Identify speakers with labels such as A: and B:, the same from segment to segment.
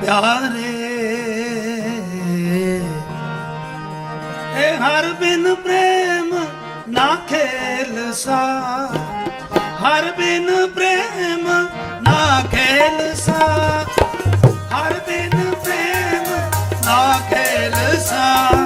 A: ਪਿਆਰੇ। ਇਹ ਹਰ ਬਿਨ ਪ੍ਰੇਮ ਨਾ ਖੇਲ ਸਾ ਹਰ ਬਿਨ ਪ੍ਰੇਮ ਨਾ ਖੇਲ ਸਾ ਹਰ ਬਿਨ ਪ੍ਰੇਮ ਨਾ ਖੇਲ ਸਾ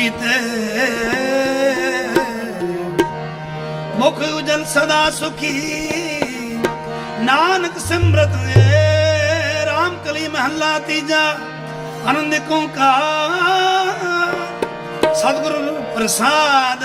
A: ਕੀਤੇ। ਮੁਖ ਉਜਲ ਸਦਾ ਸੁਖੀ। ਨਾਨਕ ਸਿਮਰਤ ਏ। ਰਾਮ ਕਲੀ ਮਹੱਲਾ ਤੀਜਾ। ਅਨੰਦ ਕੋ ਕਾ ਸਤਿਗੁਰੂ ਪ੍ਰਸਾਦ।